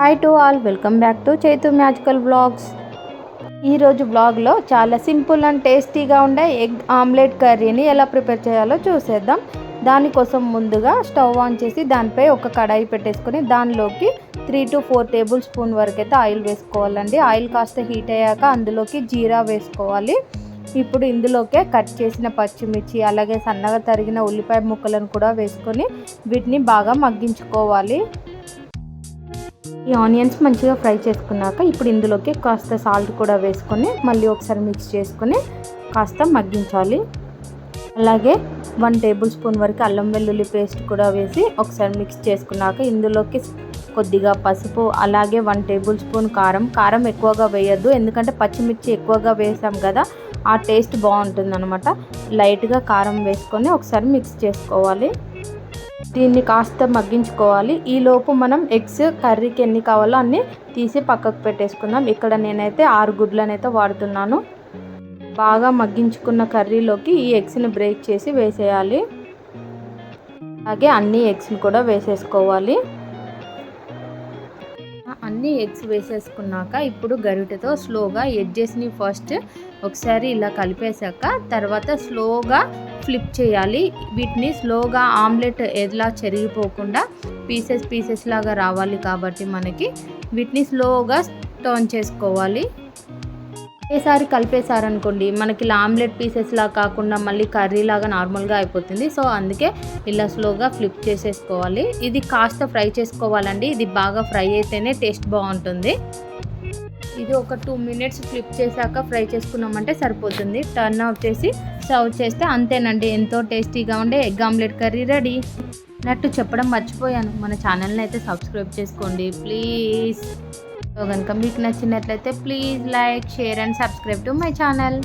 Hi to all welcome back to Chaitu magical blogs ఈరోజు బ్లాగ్లో చాలా సింపుల్ అండ్ టేస్టీగా ఉండే ఎగ్ ఆమ్లెట్ కర్రీని ఎలా ప్రిపేర్ చేయాలో చూసేద్దాం. దానికోసం ముందుగా స్టవ్ ఆన్ చేసి దానిపై ఒక కడాయి పెట్టేసుకొని దానిలోకి three to four tablespoon వరకు అయితే ఆయిల్ వేసుకోవాలండి. ఆయిల్ కాస్త హీట్ అయ్యాక అందులోకి జీరా వేసుకోవాలి. ఇప్పుడు ఇందులోకే కట్ చేసిన పచ్చిమిర్చి అలాగే సన్నగా తరిగిన ఉల్లిపాయ ముక్కలను కూడా వేసుకొని వీటిని బాగా మగ్గించుకోవాలి. ఈ ఆనియన్స్ మంచిగా ఫ్రై చేసుకున్నాక ఇప్పుడు ఇందులోకి కాస్త సాల్ట్ కూడా వేసుకొని మళ్ళీ ఒకసారి మిక్స్ చేసుకొని కాస్త మగ్గించాలి. అలాగే వన్ టేబుల్ స్పూన్ వరకు అల్లం వెల్లుల్లి పేస్ట్ కూడా వేసి ఒకసారి మిక్స్ చేసుకున్నాక ఇందులోకి కొద్దిగా పసుపు అలాగే వన్ టేబుల్ స్పూన్ కారం. కారం ఎక్కువగా వేయద్దు ఎందుకంటే పచ్చిమిర్చి ఎక్కువగా వేసాం కదా ఆ టేస్ట్ బాగుంటుంది అనమాట లైట్గా కారం వేసుకొని ఒకసారి మిక్స్ చేసుకోవాలి. దీన్ని కాస్త మగ్గించుకోవాలి. ఈలోపు మనం ఎగ్స్ కర్రీకి ఎన్ని కావాలో అన్ని తీసి పక్కకు పెట్టేసుకుందాం. ఇక్కడ నేనైతే ఆరు గుడ్లను అయితే వాడుతున్నాను. బాగా మగ్గించుకున్న కర్రీలోకి ఈ ఎగ్స్ని బ్రేక్ చేసి వేసేయాలి. అలాగే అన్ని ఎగ్స్ని కూడా వేసేసుకోవాలి. అన్ని ఎగ్స్ వేసేసుకున్నాక ఇప్పుడు గరిటెతో స్లోగా ఎడ్జెస్ని ఫస్ట్ ఒకసారి ఇలా కలిపేశాక తర్వాత స్లోగా ఫ్లిప్ చేయాలి. వీటిని స్లోగా ఆమ్లెట్ ఎలా చెరిగిపోకుండా పీసెస్ పీసెస్ లాగా రావాలి కాబట్టి మనకి వీటిని స్లోగా టర్న్ చేసుకోవాలి. ఒకేసారి కలిపేశారనుకోండి మనకి ఇలా ఆమ్లెట్ పీసెస్ లా కాకుండా మళ్ళీ కర్రీ లాగా నార్మల్గా అయిపోతుంది. సో అందుకే ఇలా స్లోగా ఫ్లిప్ చేసేసుకోవాలి. ఇది కాస్త ఫ్రై చేసుకోవాలండి. ఇది బాగా ఫ్రై అయితేనే టేస్ట్ బాగుంటుంది. ఇది ఒక టూ మినిట్స్ ఫ్లిప్ చేశాక ఫ్రై చేసుకున్నామంటే సరిపోతుంది. టర్న్ ఆఫ్ చేసి సర్వ్ చేస్తే అంతేనండి. ఎంతో టేస్టీగా ఉండే ఎగ్ ఆమ్లెట్ కర్రీ రెడీ. నట్టు చెప్పడం మర్చిపోయాను. మన ఛానల్ని అయితే సబ్స్క్రైబ్ చేసుకోండి. ప్లీజ్. కనుక మీకు నచ్చినట్లయితే please like share and subscribe to my channel.